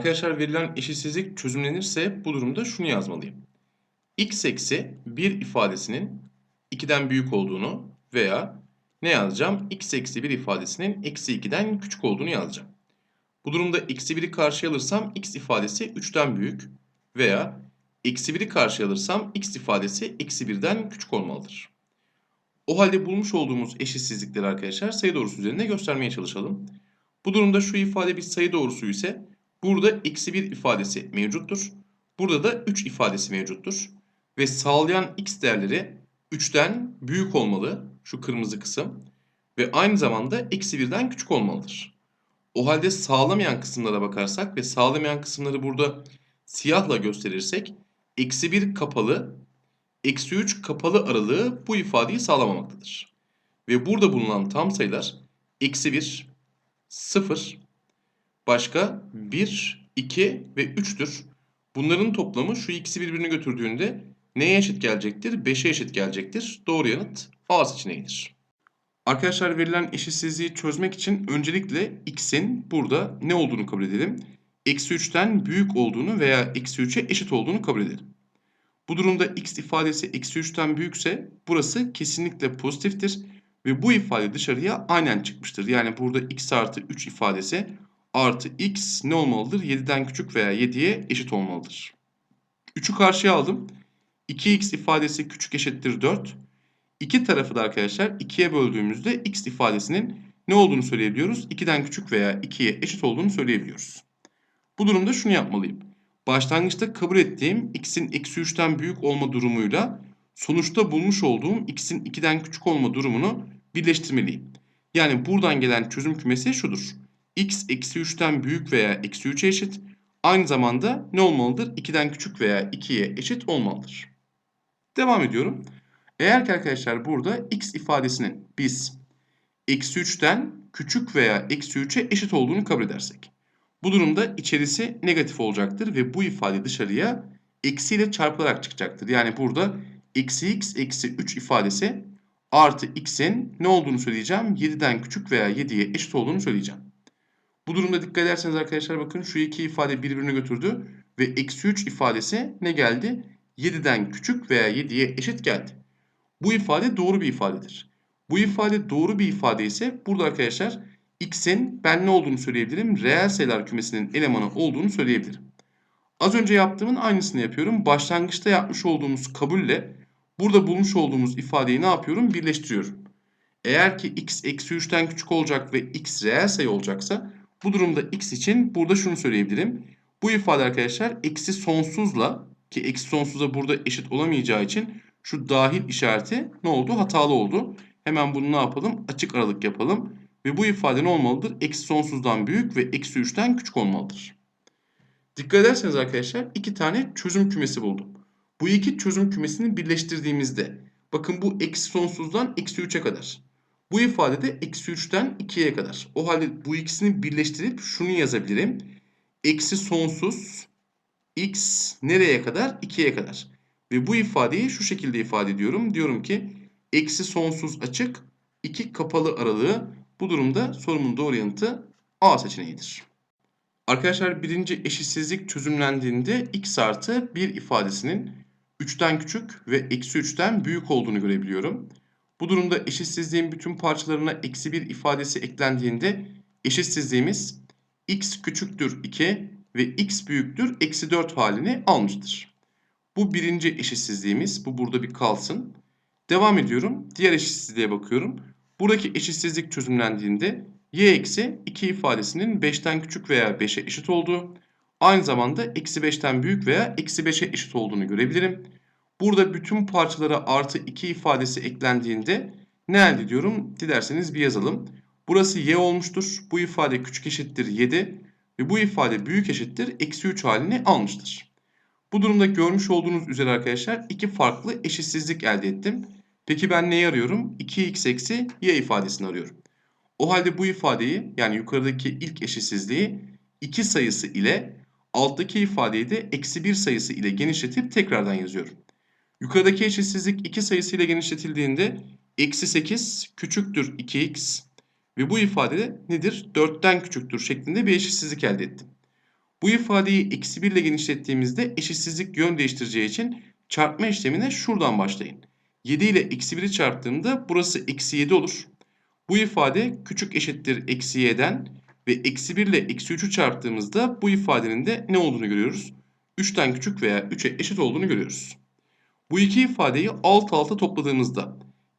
Arkadaşlar verilen eşitsizlik çözümlenirse bu durumda şunu yazmalıyım. x eksi 1 ifadesinin 2'den büyük olduğunu veya ne yazacağım? x eksi 1 ifadesinin eksi 2'den küçük olduğunu yazacağım. Bu durumda eksi 1'i karşıya alırsam x ifadesi 3'ten büyük veya eksi 1'i karşıya alırsam x ifadesi eksi 1'den küçük olmalıdır. O halde bulmuş olduğumuz eşitsizlikleri arkadaşlar sayı doğrusu üzerinde göstermeye çalışalım. Bu durumda şu ifade bir sayı doğrusu ise burada eksi 1 ifadesi mevcuttur. Burada da 3 ifadesi mevcuttur. Ve sağlayan x değerleri 3'ten büyük olmalı şu kırmızı kısım. Ve aynı zamanda eksi 1'den küçük olmalıdır. O halde sağlamayan kısımlara bakarsak ve sağlamayan kısımları burada siyahla gösterirsek eksi 1 kapalı, eksi 3 kapalı aralığı bu ifadeyi sağlamamaktadır. Ve burada bulunan tam sayılar eksi 1, 0, başka 1, 2 ve 3'tür. Bunların toplamı şu ikisi birbirini götürdüğünde neye eşit gelecektir? 5'e eşit gelecektir. Doğru yanıt A seçeneğidir. Arkadaşlar verilen eşitsizliği çözmek için öncelikle x'in burada ne olduğunu kabul edelim. Eksi 3'ten büyük olduğunu veya eksi 3'e eşit olduğunu kabul edelim. Bu durumda x ifadesi eksi 3'ten büyükse burası kesinlikle pozitiftir. Ve bu ifade dışarıya aynen çıkmıştır. Yani burada x artı 3 ifadesi artı x ne olmalıdır? 7'den küçük veya 7'ye eşit olmalıdır. 3'ü karşıya aldım. 2x ifadesi küçük eşittir 4. İki tarafı da arkadaşlar 2'ye böldüğümüzde x ifadesinin ne olduğunu söyleyebiliyoruz? 2'den küçük veya 2'ye eşit olduğunu söyleyebiliyoruz. Bu durumda şunu yapmalıyım. Başlangıçta kabul ettiğim x'in eksi 3'ten büyük olma durumuyla sonuçta bulmuş olduğum x'in 2'den küçük olma durumunu birleştirmeliyim. Yani buradan gelen çözüm kümesi şudur. X eksi 3'ten büyük veya eksi 3'e eşit. Aynı zamanda ne olmalıdır? 2'den küçük veya 2'ye eşit olmalıdır. Devam ediyorum. Eğer ki arkadaşlar burada x ifadesinin biz eksi 3'ten küçük veya eksi 3'e eşit olduğunu kabul edersek. Bu durumda içerisi negatif olacaktır ve bu ifade dışarıya eksiyle çarpılarak çıkacaktır. Yani burada eksi x eksi 3 ifadesi artı x'in ne olduğunu söyleyeceğim. 7'den küçük veya 7'ye eşit olduğunu söyleyeceğim. Bu durumda dikkat ederseniz arkadaşlar bakın şu iki ifade birbirini götürdü ve eksi 3 ifadesi ne geldi? 7'den küçük veya 7'ye eşit geldi. Bu ifade doğru bir ifadedir. Bu ifade doğru bir ifade ise burada arkadaşlar x'in ben ne olduğunu söyleyebilirim? Reel sayılar kümesinin elemanı olduğunu söyleyebilirim. Az önce yaptığımın aynısını yapıyorum. Başlangıçta yapmış olduğumuz kabulle burada bulmuş olduğumuz ifadeyi ne yapıyorum? Birleştiriyorum. Eğer ki x eksi 3'ten küçük olacak ve x reel sayı olacaksa bu durumda x için burada şunu söyleyebilirim. Bu ifade arkadaşlar eksi sonsuzla ki eksi sonsuza burada eşit olamayacağı için şu dahil işareti ne oldu? Hatalı oldu. Hemen bunu ne yapalım? Açık aralık yapalım. Ve bu ifade ne olmalıdır? Eksi sonsuzdan büyük ve eksi 3'ten küçük olmalıdır. Dikkat ederseniz arkadaşlar iki tane çözüm kümesi buldum. Bu iki çözüm kümesini birleştirdiğimizde bakın bu eksi sonsuzdan eksi 3'e kadar. Bu ifade de eksi 3'ten 2'ye kadar. O halde bu ikisini birleştirip şunu yazabilirim. Eksi sonsuz x nereye kadar? 2'ye kadar. Ve bu ifadeyi şu şekilde ifade ediyorum. Diyorum ki eksi sonsuz açık 2 kapalı aralığı bu durumda sorumun doğru yanıtı A seçeneğidir. Arkadaşlar birinci eşitsizlik çözümlendiğinde x artı 1 ifadesinin 3'ten küçük ve eksi 3'ten büyük olduğunu görebiliyorum. Bu durumda eşitsizliğin bütün parçalarına eksi 1 ifadesi eklendiğinde eşitsizliğimiz x küçüktür 2 ve x büyüktür eksi 4 halini almıştır. Bu birinci eşitsizliğimiz. Bu burada bir kalsın. Devam ediyorum. Diğer eşitsizliğe bakıyorum. Buradaki eşitsizlik çözümlendiğinde y eksi 2 ifadesinin 5'ten küçük veya 5'e eşit olduğu, aynı zamanda eksi 5'ten büyük veya eksi 5'e eşit olduğunu görebilirim. Burada bütün parçalara artı 2 ifadesi eklendiğinde ne elde ediyorum? Dilerseniz bir yazalım. Burası y olmuştur. Bu ifade küçük eşittir 7 ve bu ifade büyük eşittir eksi 3 halini almıştır. Bu durumda görmüş olduğunuz üzere arkadaşlar iki farklı eşitsizlik elde ettim. Peki ben neyi arıyorum? 2x eksi y ifadesini arıyorum. O halde bu ifadeyi yani yukarıdaki ilk eşitsizliği 2 sayısı ile alttaki ifadeyi de eksi 1 sayısı ile genişletip tekrardan yazıyorum. Yukarıdaki eşitsizlik 2 sayısı ile genişletildiğinde eksi 8 küçüktür 2x ve bu ifade nedir? 4'ten küçüktür şeklinde bir eşitsizlik elde ettim. Bu ifadeyi eksi 1 ile genişlettiğimizde eşitsizlik yön değiştireceği için çarpma işlemine şuradan başlayın. 7 ile eksi 1'i çarptığımda burası eksi 7 olur. Bu ifade küçük eşittir eksi y'den ve eksi 1 ile eksi 3'ü çarptığımızda bu ifadenin de ne olduğunu görüyoruz? 3'ten küçük veya 3'e eşit olduğunu görüyoruz. Bu iki ifadeyi alt alta topladığımızda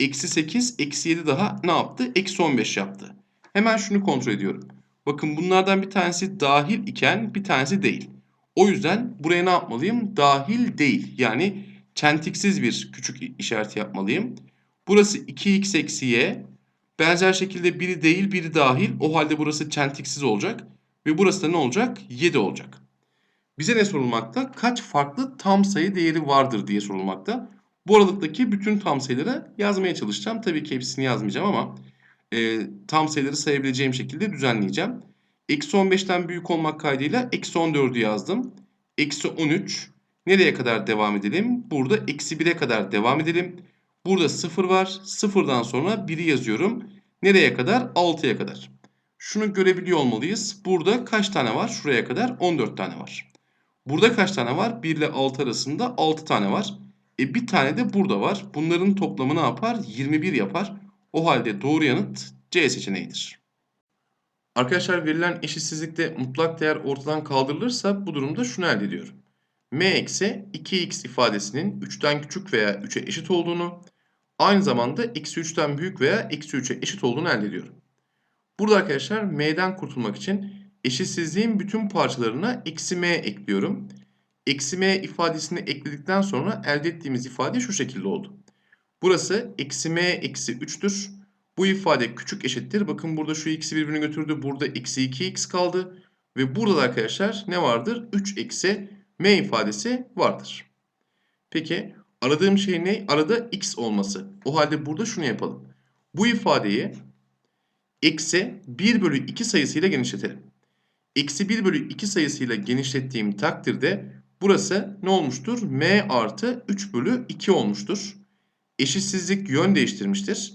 eksi 8, eksi 7 daha ne yaptı? Eksi 15 yaptı. Hemen şunu kontrol ediyorum. Bakın bunlardan bir tanesi dahil iken bir tanesi değil. O yüzden buraya ne yapmalıyım? Dahil değil. Yani çentiksiz bir küçük işareti yapmalıyım. Burası 2x eksi y. Benzer şekilde biri değil biri dahil. O halde burası çentiksiz olacak. Ve burası da ne olacak? 7 olacak. Bize ne sorulmakta? Kaç farklı tam sayı değeri vardır diye sorulmakta. Bu aralıktaki bütün tam sayıları yazmaya çalışacağım. Tabii ki hepsini yazmayacağım ama e, tam sayıları sayabileceğim şekilde düzenleyeceğim. Eksi 15'ten büyük olmak kaydıyla eksi 14'ü yazdım. Eksi 13. Nereye kadar devam edelim? Burada eksi 1'e kadar devam edelim. Burada 0 var. 0'dan sonra 1'i yazıyorum. Nereye kadar? 6'ya kadar. Şunu görebiliyor olmalıyız. Burada kaç tane var? Şuraya kadar 14 tane var. Burada kaç tane var? 1 ile 6 arasında 6 tane var. E bir tane de burada var. Bunların toplamı ne yapar? 21 yapar. O halde doğru yanıt C seçeneğidir. Arkadaşlar verilen eşitsizlikte mutlak değer ortadan kaldırılırsa bu durumda şunu elde ediyorum. m eksi 2x ifadesinin 3'ten küçük veya 3'e eşit olduğunu, aynı zamanda eksi 3'ten büyük veya eksi 3'e eşit olduğunu elde ediyorum. Burada arkadaşlar m'den kurtulmak için eşitsizliğin bütün parçalarına eksi m ekliyorum. Eksi m ifadesini ekledikten sonra elde ettiğimiz ifade şu şekilde oldu. Burası eksi m eksi 3'tür. Bu ifade küçük eşittir. Bakın burada şu x'i birbirini götürdü. Burada eksi 2x kaldı. Ve burada da arkadaşlar ne vardır? 3 eksi m ifadesi vardır. Peki aradığım şey ne? Arada x olması. O halde burada şunu yapalım. Bu ifadeyi eksi 1 bölü 2 sayısıyla genişletelim. Eksi 1 bölü 2 sayısıyla genişlettiğim takdirde burası ne olmuştur? m artı 3 bölü 2 olmuştur. Eşitsizlik yön değiştirmiştir.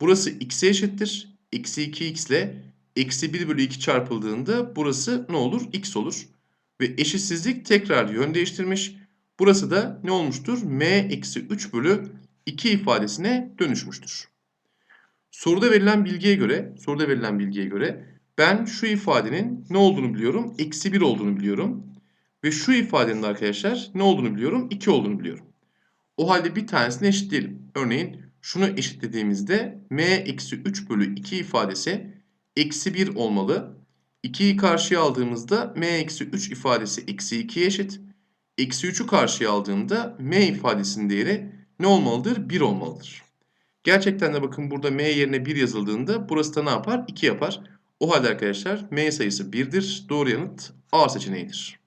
Burası x'e eşittir. Eksi 2x ile eksi 1 bölü 2 çarpıldığında burası ne olur? x olur. Ve eşitsizlik tekrar yön değiştirmiş. Burası da ne olmuştur? m eksi 3 bölü 2 ifadesine dönüşmüştür. Soruda verilen bilgiye göre, soruda verilen bilgiye göre ben şu ifadenin ne olduğunu biliyorum? Eksi 1 olduğunu biliyorum. Ve şu ifadenin arkadaşlar ne olduğunu biliyorum? 2 olduğunu biliyorum. O halde bir tanesini eşitleyelim. Örneğin şunu eşitlediğimizde m eksi 3 bölü 2 ifadesi eksi 1 olmalı. 2'yi karşıya aldığımızda m eksi 3 ifadesi eksi 2'ye eşit. Eksi 3'ü karşıya aldığımda m ifadesinin değeri ne olmalıdır? 1 olmalıdır. Gerçekten de bakın burada m yerine 1 yazıldığında burası da ne yapar? 2 yapar. O halde arkadaşlar m sayısı 1'dir. Doğru yanıt A seçeneğidir.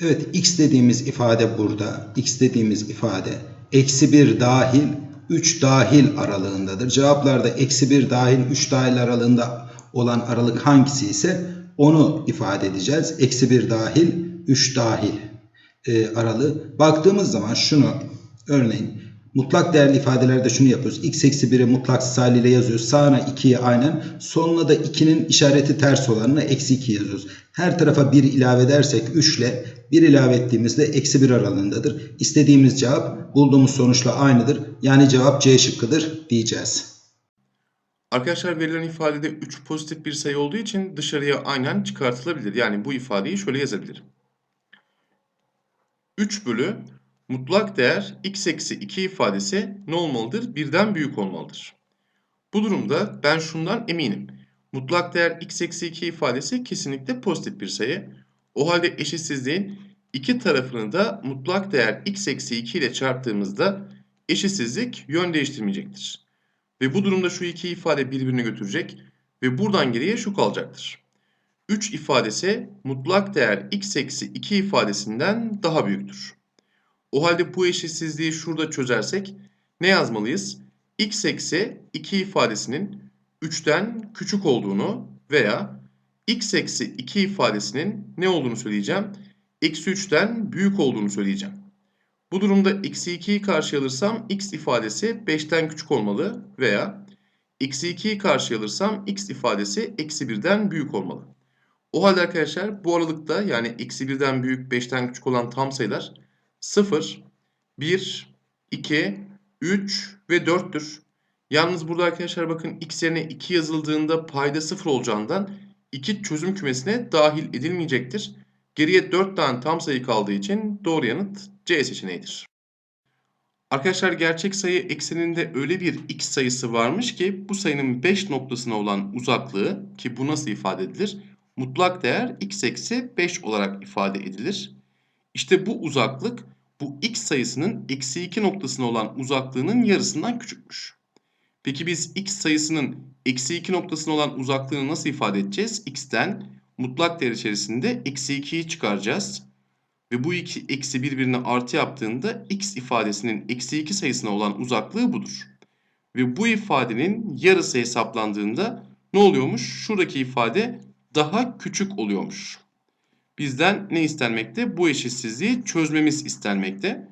Evet x dediğimiz ifade burada. x dediğimiz ifade eksi 1 dahil 3 dahil aralığındadır. Cevaplarda eksi 1 dahil 3 dahil aralığında olan aralık hangisi ise onu ifade edeceğiz. Eksi 1 dahil 3 dahil e, aralığı. Baktığımız zaman şunu örneğin mutlak değerli ifadelerde şunu yapıyoruz. x eksi 1'i mutlak haliyle yazıyoruz. Sağına 2'yi aynen. Sonuna da 2'nin işareti ters olanına eksi 2 yazıyoruz. Her tarafa 1 ilave edersek 3 ile 1 ilave ettiğimizde eksi 1 aralığındadır. İstediğimiz cevap bulduğumuz sonuçla aynıdır. Yani cevap C şıkkıdır diyeceğiz. Arkadaşlar verilen ifadede 3 pozitif bir sayı olduğu için dışarıya aynen çıkartılabilir. Yani bu ifadeyi şöyle yazabilirim. 3 bölü mutlak değer x eksi 2 ifadesi ne olmalıdır? Birden büyük olmalıdır. Bu durumda ben şundan eminim. Mutlak değer x eksi 2 ifadesi kesinlikle pozitif bir sayı. O halde eşitsizliğin iki tarafını da mutlak değer x eksi 2 ile çarptığımızda eşitsizlik yön değiştirmeyecektir. Ve bu durumda şu iki ifade birbirini götürecek ve buradan geriye şu kalacaktır. 3 ifadesi mutlak değer x eksi 2 ifadesinden daha büyüktür. O halde bu eşitsizliği şurada çözersek ne yazmalıyız? x eksi 2 ifadesinin 3'ten küçük olduğunu veya x eksi 2 ifadesinin ne olduğunu söyleyeceğim? Eksi 3'ten büyük olduğunu söyleyeceğim. Bu durumda eksi 2'yi karşıya alırsam x ifadesi 5'ten küçük olmalı veya eksi 2'yi karşıya alırsam x ifadesi eksi 1'den büyük olmalı. O halde arkadaşlar bu aralıkta yani eksi 1'den büyük 5'ten küçük olan tam sayılar 0, 1, 2, 3 ve 4'tür. Yalnız burada arkadaşlar bakın x yerine 2 yazıldığında payda 0 olacağından 2 çözüm kümesine dahil edilmeyecektir. Geriye 4 tane tam sayı kaldığı için doğru yanıt C seçeneğidir. Arkadaşlar gerçek sayı ekseninde öyle bir x sayısı varmış ki bu sayının 5 noktasına olan uzaklığı ki bu nasıl ifade edilir? Mutlak değer x eksi 5 olarak ifade edilir. İşte bu uzaklık bu x sayısının eksi 2 noktasına olan uzaklığının yarısından küçükmüş. Peki biz x sayısının eksi 2 noktasına olan uzaklığını nasıl ifade edeceğiz? x'ten mutlak değer içerisinde eksi 2'yi çıkaracağız. Ve bu iki eksi birbirine artı yaptığında x ifadesinin eksi 2 sayısına olan uzaklığı budur. Ve bu ifadenin yarısı hesaplandığında ne oluyormuş? Şuradaki ifade daha küçük oluyormuş. Bizden ne istenmekte? Bu eşitsizliği çözmemiz istenmekte.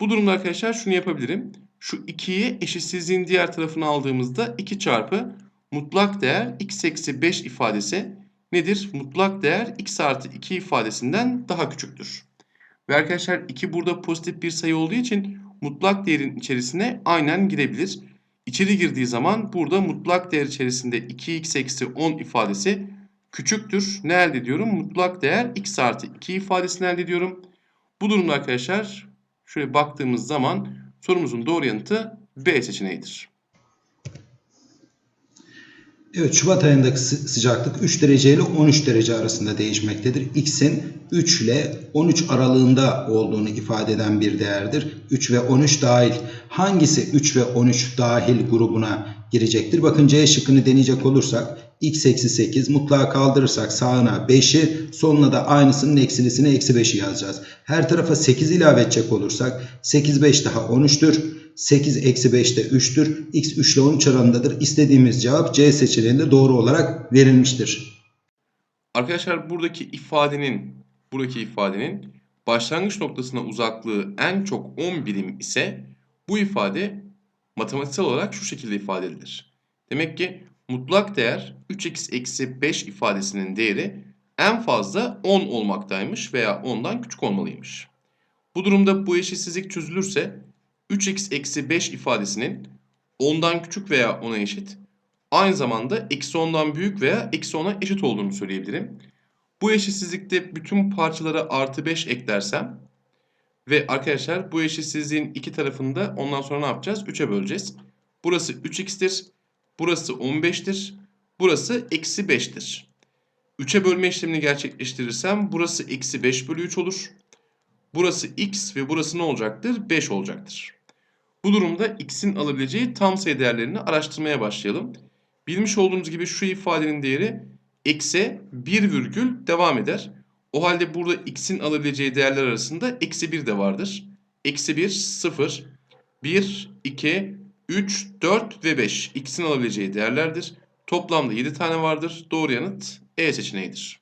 Bu durumda arkadaşlar şunu yapabilirim. Şu 2'yi eşitsizliğin diğer tarafına aldığımızda 2 çarpı mutlak değer x eksi 5 ifadesi nedir? Mutlak değer x artı 2 ifadesinden daha küçüktür. Ve arkadaşlar 2 burada pozitif bir sayı olduğu için mutlak değerin içerisine aynen girebilir. İçeri girdiği zaman burada mutlak değer içerisinde 2x eksi 10 ifadesi küçüktür. Ne elde ediyorum? Mutlak değer x artı 2 ifadesini elde ediyorum. Bu durumda arkadaşlar şöyle baktığımız zaman sorumuzun doğru yanıtı B seçeneğidir. Evet Şubat ayındaki sı- sıcaklık 3 derece ile 13 derece arasında değişmektedir. X'in 3 ile 13 aralığında olduğunu ifade eden bir değerdir. 3 ve 13 dahil. Hangisi 3 ve 13 dahil grubuna girecektir? Bakın C şıkkını deneyecek olursak x eksi 8 mutlağı kaldırırsak sağına 5'i sonuna da aynısının eksilisine eksi 5'i yazacağız. Her tarafa 8 ilave edecek olursak 8 5 daha 13'tür. 8 eksi 5 de 3'tür. X 3 ile 13 aralığındadır. İstediğimiz cevap C seçeneğinde doğru olarak verilmiştir. Arkadaşlar buradaki ifadenin buradaki ifadenin başlangıç noktasına uzaklığı en çok 10 birim ise bu ifade matematiksel olarak şu şekilde ifade edilir. Demek ki mutlak değer 3x eksi 5 ifadesinin değeri en fazla 10 olmaktaymış veya 10'dan küçük olmalıymış. Bu durumda bu eşitsizlik çözülürse 3x eksi 5 ifadesinin 10'dan küçük veya 10'a eşit aynı zamanda eksi 10'dan büyük veya eksi 10'a eşit olduğunu söyleyebilirim. Bu eşitsizlikte bütün parçalara artı 5 eklersem ve arkadaşlar bu eşitsizliğin iki tarafını da ondan sonra ne yapacağız? 3'e böleceğiz. Burası 3x'tir. Burası 15'tir. Burası eksi 5'tir. 3'e bölme işlemini gerçekleştirirsem burası eksi 5 bölü 3 olur. Burası x ve burası ne olacaktır? 5 olacaktır. Bu durumda x'in alabileceği tam sayı değerlerini araştırmaya başlayalım. Bilmiş olduğumuz gibi şu ifadenin değeri eksi 1 virgül devam eder. O halde burada x'in alabileceği değerler arasında eksi 1 de vardır. Eksi 1, 0, 1, 2, 3, 4 ve 5 x'in alabileceği değerlerdir. Toplamda 7 tane vardır. Doğru yanıt E seçeneğidir.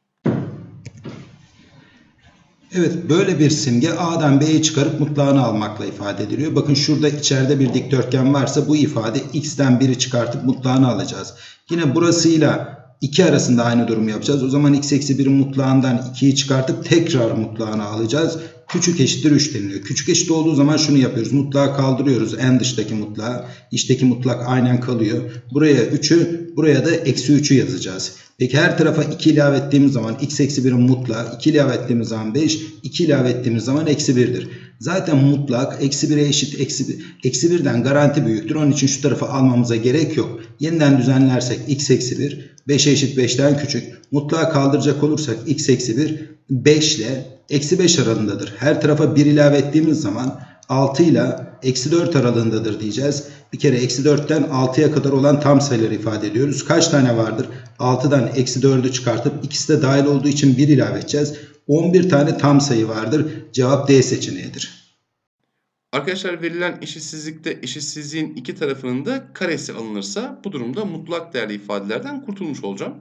Evet böyle bir simge A'dan B'yi çıkarıp mutlağını almakla ifade ediliyor. Bakın şurada içeride bir dikdörtgen varsa bu ifade X'ten 1'i çıkartıp mutlağını alacağız. Yine burasıyla 2 arasında aynı durumu yapacağız. O zaman X eksi 1'in mutlağından 2'yi çıkartıp tekrar mutlağını alacağız. Küçük eşittir 3 deniliyor. Küçük eşit olduğu zaman şunu yapıyoruz. Mutlağı kaldırıyoruz. En dıştaki mutlağı. İçteki mutlak aynen kalıyor. Buraya 3'ü buraya da eksi 3'ü yazacağız. Peki her tarafa 2 ilave ettiğimiz zaman x eksi 1'in mutlağı 2 ilave ettiğimiz zaman 5 2 ilave ettiğimiz zaman eksi 1'dir. Zaten mutlak eksi 1'e eşit eksi, eksi 1'den garanti büyüktür. Onun için şu tarafa almamıza gerek yok. Yeniden düzenlersek x eksi 1 5'e eşit 5'ten küçük. Mutlağı kaldıracak olursak x eksi 1 5 ile eksi 5 aralığındadır. Her tarafa 1 ilave ettiğimiz zaman 6 ile eksi 4 aralığındadır diyeceğiz. Bir kere eksi 4'ten 6'ya kadar olan tam sayıları ifade ediyoruz. Kaç tane vardır? 6'dan eksi 4'ü çıkartıp ikisi de dahil olduğu için 1 ilave edeceğiz. 11 tane tam sayı vardır. Cevap D seçeneğidir. Arkadaşlar verilen eşitsizlikte eşitsizliğin iki tarafının da karesi alınırsa bu durumda mutlak değerli ifadelerden kurtulmuş olacağım.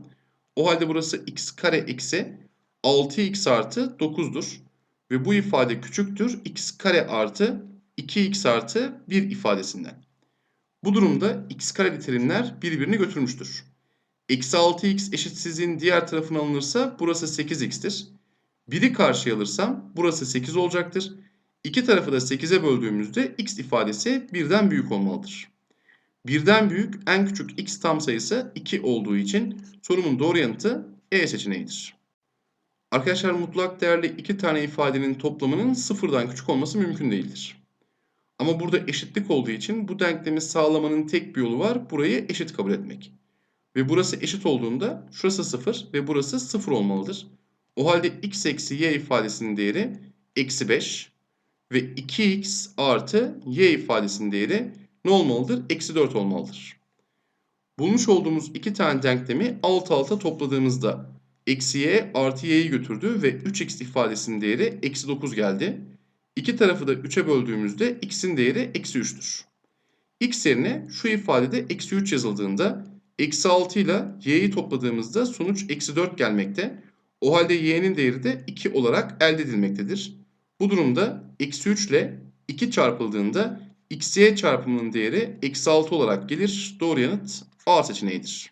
O halde burası x kare eksi 6x artı 9'dur. Ve bu ifade küçüktür x kare artı 2x artı 1 ifadesinden. Bu durumda x kareli terimler birbirini götürmüştür. Eksi 6x eşitsizliğin diğer tarafına alınırsa burası 8x'tir. 1'i karşıya alırsam burası 8 olacaktır. İki tarafı da 8'e böldüğümüzde x ifadesi birden büyük olmalıdır. Birden büyük en küçük x tam sayısı 2 olduğu için sorumun doğru yanıtı E seçeneğidir. Arkadaşlar mutlak değerli iki tane ifadenin toplamının sıfırdan küçük olması mümkün değildir. Ama burada eşitlik olduğu için bu denklemi sağlamanın tek bir yolu var. Burayı eşit kabul etmek. Ve burası eşit olduğunda şurası 0 ve burası 0 olmalıdır. O halde x eksi y ifadesinin değeri eksi 5 ve 2x artı y ifadesinin değeri ne olmalıdır? Eksi 4 olmalıdır. Bulmuş olduğumuz iki tane denklemi alt alta topladığımızda eksi y artı y'yi götürdü ve 3x ifadesinin değeri eksi 9 geldi. İki tarafı da 3'e böldüğümüzde x'in değeri eksi 3'tür. x yerine şu ifadede eksi 3 yazıldığında eksi 6 ile y'yi topladığımızda sonuç eksi 4 gelmekte. O halde y'nin değeri de 2 olarak elde edilmektedir. Bu durumda eksi 3 ile 2 çarpıldığında xy çarpımının değeri eksi 6 olarak gelir. Doğru yanıt A seçeneğidir.